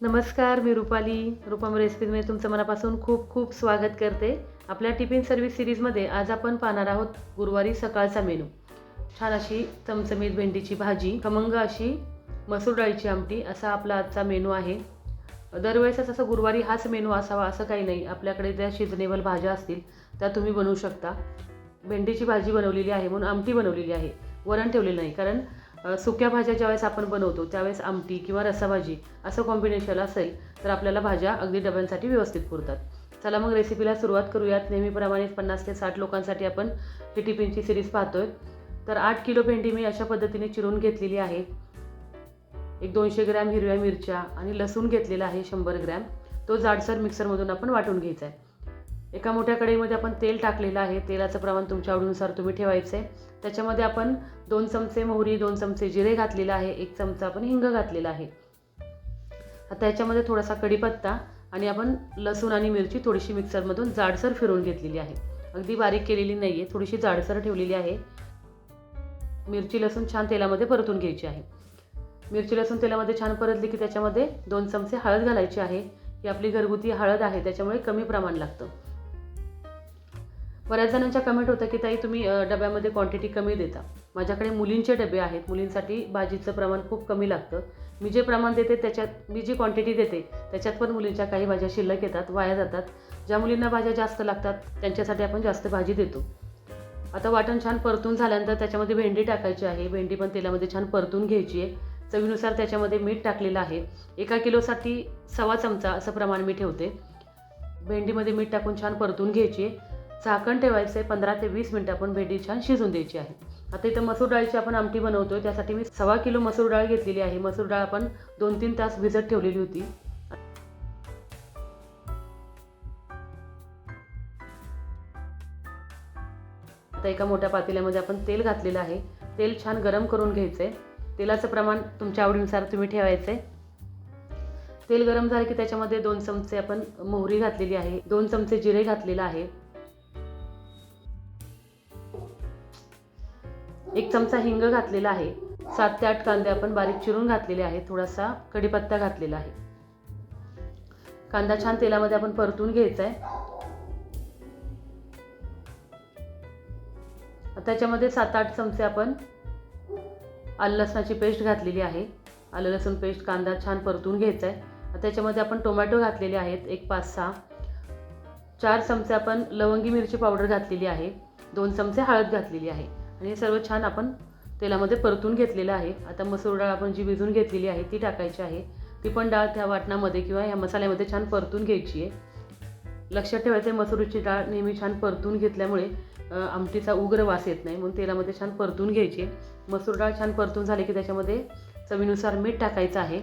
नमस्कार मी रुपाली. रुपम रेसिपीमध्ये तुमचं मनापासून खूप खूप स्वागत करते. आपल्या टिफिन सर्व्हिस सिरीजमध्ये आज आपण पाहणार आहोत गुरुवारी सकाळचा मेनू छान अशी चमचमीत भेंडीची भाजी खमंग अशी मसूर डाळीची आमटी असा आपला आजचा मेनू आहे. दरवेळेसच असं गुरुवारी हाच मेनू असावा असं काही नाही. आपल्याकडे ज्या शिजनेबल भाज्या असतील त्या तुम्ही बनवू शकता. भेंडीची भाजी बनवलेली आहे म्हणून आमटी बनवलेली आहे. वरण ठेवलेलं नाही कारण सुक्या भाज्या ज्यावेळेस आपण बनवतो त्यावेळेस आमटी किंवा रसाभाजी असं कॉम्बिनेशन असेल तर आपल्याला भाज्या अगदी डब्यांसाठी व्यवस्थित पुरतात. चला मग रेसिपीला सुरुवात करूयात. नेहमीप्रमाणे पन्नास ते साठ लोकांसाठी आपण ही टिफिनची सिरीज पाहतोय. तर आठ किलो भेंडी मी अशा पद्धतीने चिरून घेतलेली आहे. एक दोनशे ग्रॅम हिरव्या मिरच्या आणि लसूण घेतलेला आहे शंभर ग्रॅम. तो जाडसर मिक्सरमधून आपण वाटून घ्यायचा आहे. एका मोठ्या कढईमध्ये आपण तेल टाकलेलं आहे. तेलाचं प्रमाण तुमच्या आवडीनुसार तुम्ही ठेवायचं आहे त्याच्यामध्ये आपण दोन चमचे मोहरी दोन चमचे जिरे घातलेलं आहे. एक चमचा आपण हिंग घातलेला आहे. आता याच्यामध्ये थोडासा कढीपत्ता आणि आपण लसूण आणि मिरची थोडीशी मिक्सरमधून जाडसर फिरवून घेतलेली आहे. अगदी बारीक केलेली नाही आहे थोडीशी जाडसर ठेवलेली आहे. मिरची लसूण छान तेलामध्ये परतून घ्यायची आहे. मिरची लसूण तेलामध्ये छान परतली की त्याच्यामध्ये दोन चमचे हळद घालायची आहे. ही आपली घरगुती हळद आहे त्याच्यामुळे कमी प्रमाण लागतं. बऱ्याच जणांच्या कमेंट होतं की ताई तुम्ही डब्यामध्ये क्वांटिटी कमी देता. माझ्याकडे मुलींचे डबे आहेत. मुलींसाठी भाजीचं प्रमाण खूप कमी लागतं. मी जे प्रमाण देते त्याच्यात मी जी क्वांटिटी देते त्याच्यात पण मुलींच्या काही भाज्या शिल्लक येतात वाया जातात. ज्या मुलींना भाज्या जास्त लागतात त्यांच्यासाठी आपण जास्त भाजी देतो. आता वाटण छान परतून झाल्यानंतर त्याच्यामध्ये भेंडी टाकायची आहे. भेंडी पण तेलामध्ये छान परतून घ्यायची आहे. चवीनुसार त्याच्यामध्ये मीठ टाकलेलं आहे. एका किलोसाठी सव्वा चमचा असं प्रमाण मी ठेवते. भेंडीमध्ये मीठ टाकून छान परतून घ्यायची आहे. झाकण ठेवायचं आहे पंधरा ते वीस मिनटं आपण भेंडी छान शिजून द्यायची आहे. आता इथं मसूर डाळीची आपण आमटी बनवतो त्यासाठी मी सव्वा किलो मसूर डाळ घेतलेली आहे. मसूर डाळ आपण दोन तीन तास भिजत ठेवलेली होती. आता एका मोठ्या पातेल्यामध्ये आपण तेल घातलेलं आहे. तेल छान गरम करून घ्यायचं आहे तेलाचं प्रमाण तुमच्या आवडीनुसार तुम्ही ठेवायचं आहे तेल गरम झालं की त्याच्यामध्ये दोन चमचे आपण मोहरी घातलेली आहे. दोन चमचे जिरे घातलेलं आहे. एक चमचा हिंग घातलेला आहे. सात ते आठ कांदे आपण बारीक चिरून घातलेले आहे थोडासा कढीपत्ता घातलेला आहे. कांदा छान तेलामध्ये आपण परतून घ्यायचा आहे त्याच्यामध्ये सात आठ चमचे आपण आलं लसणाची पेस्ट घातलेली आहे. आलं लसूण पेस्ट कांदा छान परतून घ्यायचा आहे त्याच्यामध्ये आपण टोमॅटो घातलेले आहेत. एक पाच सहा. चार चमचे आपण लवंगी मिरची पावडर घातलेली आहे. दोन चमचे हळद घातलेली आहे. आणि हे सर्व छान आपण तेलामध्ये परतून घेतलेलं आहे. आता मसूर डाळ आपण जी भिजून घेतलेली आहे ती टाकायची आहे. ती पण डाळ त्या वाटणामध्ये किंवा ह्या मसाल्यामध्ये छान परतून घ्यायची आहे. लक्षात ठेवायचं आहे मसूरची डाळ नेहमी छान परतून घेतल्यामुळे आमटीचा उग्र वास येत नाही. म्हणून तेलामध्ये छान परतून घ्यायची आहे. मसूर डाळ छान परतून झाली की त्याच्यामध्ये चवीनुसार मीठ टाकायचं आहे.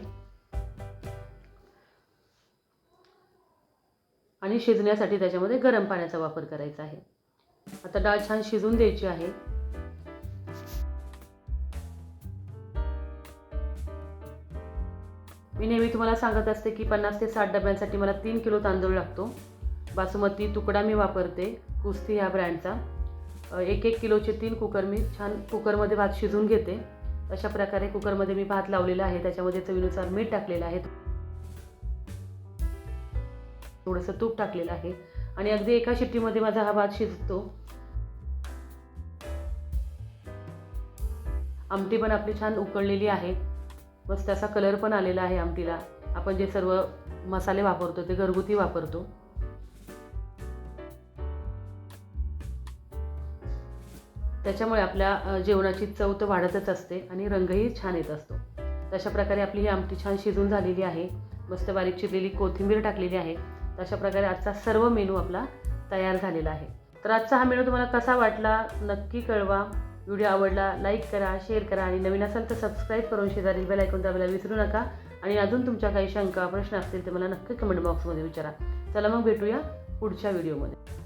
आणि शिजण्यासाठी त्याच्यामध्ये गरम पाण्याचा वापर करायचा आहे. आता डाळ छान शिजून द्यायची आहे. मी नेहमी तुम्हाला सांगत असते की पन्नास ते साठ डब्यांसाठी मला तीन किलो तांदूळ लागतो. बासमती तुकडा मी वापरते कुस्ती ह्या ब्रँडचा. एक एक किलोचे तीन कुकर मी छान कुकरमध्ये भात शिजवून घेते. अशा प्रकारे कुकरमध्ये मी भात लावलेला आहे त्याच्यामध्ये चवीनुसार मीठ टाकलेलं आहे. थोडंसं तूप टाकलेलं आहे आणि अगदी एका शिट्टीमध्ये माझा हा भात शिजतो. आमटी पण आपली छान उकळलेली आहे. मस्त असा कलर पण आलेला आहे आमटीला. आपण जे सर्व मसाले वापरतो ते घरगुती वापरतो. त्याच्यामुळे आपल्या जेवणाची चव तर वाढतच असते आणि रंगही छान येत असतो. तशा प्रकारे आपली ही आमटी छान शिजून झालेली आहे. मस्त बारीक चिरलेली कोथिंबीर टाकलेली आहे. तशा प्रकारे आजचा सर्व मेनू आपला तयार झालेला आहे. तर आजचा हा मेनू तुम्हाला कसा वाटला नक्की कळवा. व्हिडिओ आवडला लाईक करा शेअर करा आणि नवीन असाल तर सबस्क्राईब करून शेजारील बेल ऐकून दाबायला विसरू नका. आणि अजून तुमच्या काही शंका प्रश्न असतील तर मला नक्की कमेंट बॉक्समध्ये विचारा. चला मग भेटूया पुढच्या व्हिडिओमध्ये